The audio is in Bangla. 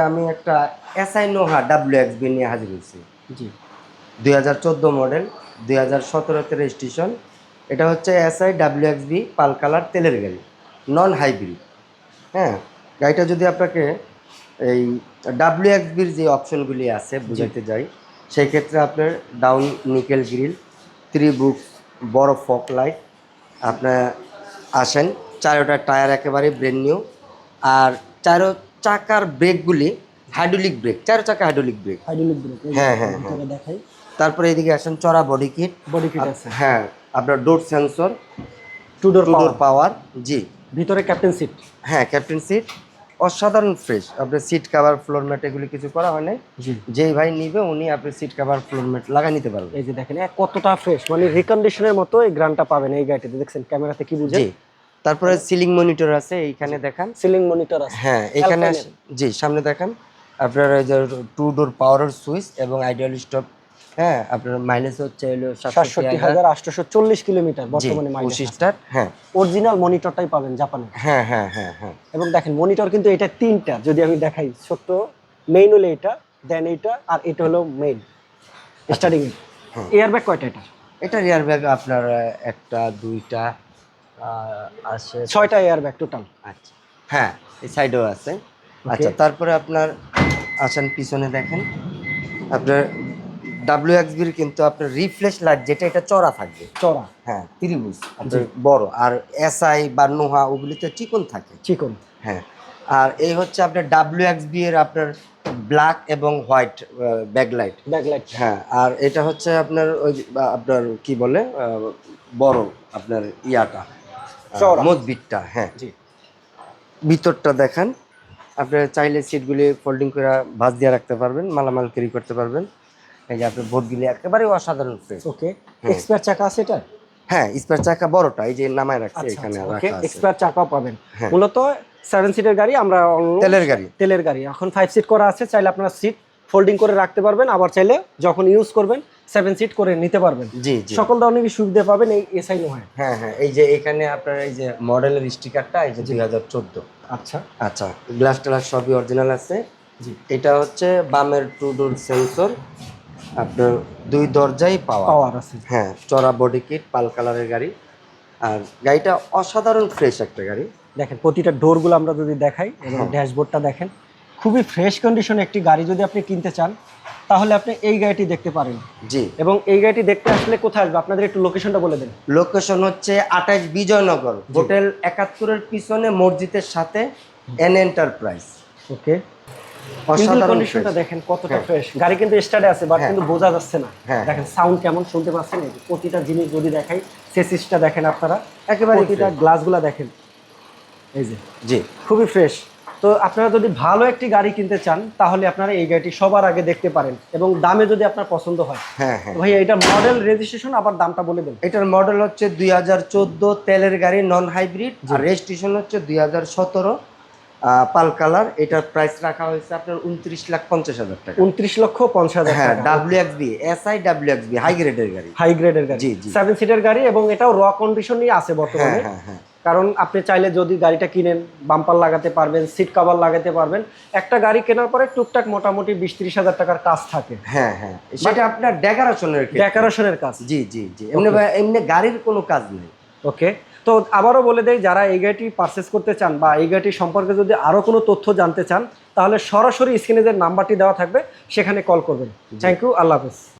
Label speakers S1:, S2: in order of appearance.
S1: আমি একটা SI Noha W X B নিয়ে হাজির হয়েছি।
S2: জি।
S1: দুই হাজার চোদ্দ মডেল দুই হাজার সতেরোতে রেজিস্ট্রেশন এটা হচ্ছে এসআই ডাব্লিউ এক্স বি পাল কালার তেলের গাড়ি নন হাইব্রিড হ্যাঁ গাড়িটা যদি আপনাকে এই ডাব্লিউ এক্স বির যে অপশনগুলি আছে বুঝাইতে যাই সেই ক্ষেত্রে আপনার down nickel grill three book বড় ফক লাইট আপনার আসেন চারোটা টায়ার একেবারে ব্রেন নিউ আর চারো চাকার ব্রেকগুলি হাইড্রোলিক ব্রেক চারো চাকা হাইড্রোলিক ব্রেক।
S2: হাইড্রোলিক ব্রেক
S1: হ্যাঁ, হ্যাঁ,
S2: ভিতরে দেখাই।
S1: তারপরে এদিকে আসেন চড়া বডি কিট
S2: বডি কিট আছে।
S1: হ্যাঁ আপনার door sensor
S2: two door
S1: power জি।
S2: ভিতরে ক্যাপ্টেন সিট
S1: হ্যাঁ ক্যাপ্টেন সিট অসাধারণ ফ্রেশ আপনার সিট কাভার ফ্লোর ম্যাট এগুলি কিছু করা হয় নাই।
S2: জি।
S1: যেই ভাই নিবে উনি আপনি সিট কাভার ফ্লোর ম্যাট লাগা নিতে পারবেন
S2: এই যে দেখেন কতটা ফ্রেশ মানে রিকন্ডিশনের মতো এই গ্রানটা পাবেন এই গাড়িতে দেখছেন ক্যামেরাতে কি বুঝে
S1: তারপরে সিলিং মনিটর আছে এইখানে দেখান।
S2: সিলিং মনিটর আছে।
S1: হ্যাঁ এখানে জি সামনে দেখান। আপনার ওই যে টু ডোর পাওয়ার সুইচ এবং আইডিয়াল স্টপ হ্যাঁ আপনার মাইলেজ হচ্ছে হলো
S2: সাতষট্টি হাজার। আটশোশো চল্লিশ কিলোমিটার বর্তমানে মাইলেজ
S1: পঁচিশ স্টার্ট হ্যাঁ।
S2: অরিজিনাল মনিটরটাই পাবেন জাপানে
S1: হ্যাঁ হ্যাঁ হ্যাঁ হ্যাঁ।
S2: এবং দেখেন মনিটর কিন্তু এটা তিনটা যদি আমি দেখাই ছোট্ট মেইন হলো এটা দেন এটা আর এটা হলো মেইন স্টার্টিং
S1: হ্যাঁ।
S2: এয়ার ব্যাগ কয়টা এটা?
S1: এটা রিয়ার ব্যাগ আপনার একটা দুইটা আছে
S2: ছয়টা এয়ার ব্যাগ টোটাল
S1: আচ্ছা। হ্যাঁ এই সাইডেও আছে। আচ্ছা তারপরে আপনার আসেন পিছনে দেখেন। আপনার ডাব্লিউ এক্সবির কিন্তু আপনার রিফ্লেশ লাইট যেটা এটা চড়া থাকবে।
S2: চড়া।
S1: হ্যাঁ ত্রিভুজ বড়। আর এসআই বা নোহা ওগুলিতে চিকন থাকে।
S2: চিকন।
S1: হ্যাঁ আর এই হচ্ছে আপনার ডাব্লিউ এক্সবি এর আপনার ব্ল্যাক এবং হোয়াইট ব্যাকলাইট
S2: ব্যাকলাইট
S1: হ্যাঁ আর এটা হচ্ছে আপনার ওই বা আপনার কি বলে বড় আপনার ইয়াটা। মজবিটটা হ্যাঁ।
S2: জি।
S1: ভিতরটা দেখান। আপনি চাইলে সিটগুলি ফোল্ডিং করে ভাঁজ দিয়ে রাখতে পারবেন মালামাল ক্যারি করতে পারবেন। এই যে আপনার বোর্ডগুলি একেবারে অসাধারণ ফ্রেশ
S2: ওকে। এক্সপায়ার চাকা আছে এটা?
S1: হ্যাঁ স্পেয়ার চাকা বড়টা এই যে নামায় রাখছে
S2: আচ্ছা
S1: এখানে
S2: ওকে
S1: রাখা
S2: এক্সপায়ার চাকাও পাবেন।
S1: হ্যাঁ।
S2: মূলত সেভেন সিটের গাড়ি আমরা
S1: তেলের গাড়ি।
S2: তেলের গাড়ি। এখন ফাইভ সিট করা আছে চাইলে আপনারা সিট ফোল্ডিং করে রাখতে পারবেন আবার চাইলে যখন ইউজ করবেন সেভেন সিট করে নিতে পারবেন।
S1: জি
S2: সকল ধরনের সুবিধা পাবেন এই এসআই নোহায়
S1: হ্যাঁ হ্যাঁ এই যে এখানে আপনার এই যে মডেলের স্টিকারটা এই যে দুই হাজার চোদ্দ।
S2: আচ্ছা।
S1: আচ্ছা গ্লাস টালাস সবই অরিজিনাল আছে।
S2: জি।
S1: এটা হচ্ছে বামের টু ডোর সেন্সর আপনার দুই দরজাই পাওয়া।
S2: পাওয়ার আছে।
S1: হ্যাঁ চড়া বডি কিট পাল কালারের গাড়ি। আর গাড়িটা অসাধারণ ফ্রেশ একটা গাড়ি।
S2: দেখেন প্রতিটা ডোরগুলো আমরা যদি দেখাই এবং। ড্যাশবোর্ডটা দেখেন। খুবই ফ্রেশ কন্ডিশনে একটি গাড়ি যদি আপনি কিনতে চান তাহলে আপনি এই গাড়িটি দেখতে পারেন।
S1: জি।
S2: এবং এই গাড়িটি দেখতে আসলে কোথায় আসবে? আপনাদের একটু লোকেশনটা বলে দেন।
S1: লোকেশন হচ্ছে আঠাশ বিজয়নগর হোটেল একাত্তরের পিছনে মসজিদের সাথে এন এন্টারপ্রাইজ
S2: ওকে। কন্ডিশনটা দেখেন কতটা
S1: হ্যাঁ।
S2: ফ্রেশ গাড়ি কিন্তু স্টার্টে আছে বাট
S1: হ্যাঁ।
S2: কিন্তু বোঝা যাচ্ছে না।
S1: হ্যাঁ।
S2: দেখেন সাউন্ড কেমন শুনতে পাচ্ছেন? প্রতিটা জিনিস যদি দেখাই সেসিসটা দেখেন আপনারা।
S1: একেবারে
S2: প্রতিটা গ্লাসগুলো দেখেন। এই যে।
S1: জি।
S2: খুবই ফ্রেশ তো আপনারা যদি ভালো একটি গাড়ি কিনতে চান তাহলে আপনারা এই গাড়িটি সবার আগে দেখতে পারেন এবং দামে যদি আপনার পছন্দ হয়।
S1: হ্যাঁ হ্যাঁ।
S2: ভাই এটা মডেল রেজিস্ট্রেশন আবার দামটা বলে দেন।
S1: এটার মডেল হচ্ছে দুই হাজার চোদ্দ তেলের গাড়ি নন হাইব্রিড আর রেজিস্ট্রেশন হচ্ছে দুই হাজার সতেরো পাল কালার। এটার প্রাইস রাখা হয়েছে আপনার উনত্রিশ লাখ পঞ্চাশ হাজার টাকা।
S2: উনত্রিশ লক্ষ পঞ্চাশ হাজার
S1: হ্যাঁ W X B S I W X B high গ্রেডের গাড়ি।
S2: হাই গ্রেডের গাড়ি।
S1: জি, জি।
S2: সেভেন সিটের গাড়ি এবং এটাও র কন্ডিশন নিয়ে আছে
S1: হ্যাঁ
S2: বর্তমানে।
S1: হ্যাঁ হ্যাঁ।
S2: কারণ আপনি চাইলে যদি গাড়িটা কিনেন বাম্পার লাগাতে পারবেন সিট কভার লাগাতে পারবেন একটা গাড়ি কেনার পরে টুকটাক মোটামুটি বিশ ত্রিশ হাজার টাকার কাজ থাকে।
S1: হ্যাঁ হ্যাঁ সেটা আপনার ডেকারেশনের
S2: ডেকোরেশনের কাজ।
S1: জি জি জি এমনি এমনি গাড়ির কোনো কাজ নেই।
S2: ওকে তো আবারও বলে দেয় যারা এই গাড়িটি পারচেস করতে চান বা এই গাড়িটি সম্পর্কে যদি আরও কোনো তথ্য জানতে চান তাহলে সরাসরি স্ক্রিনে যে নাম্বারটি দেওয়া থাকবে সেখানে কল করবেন। থ্যাংক ইউ আল্লাহ হাফেজ।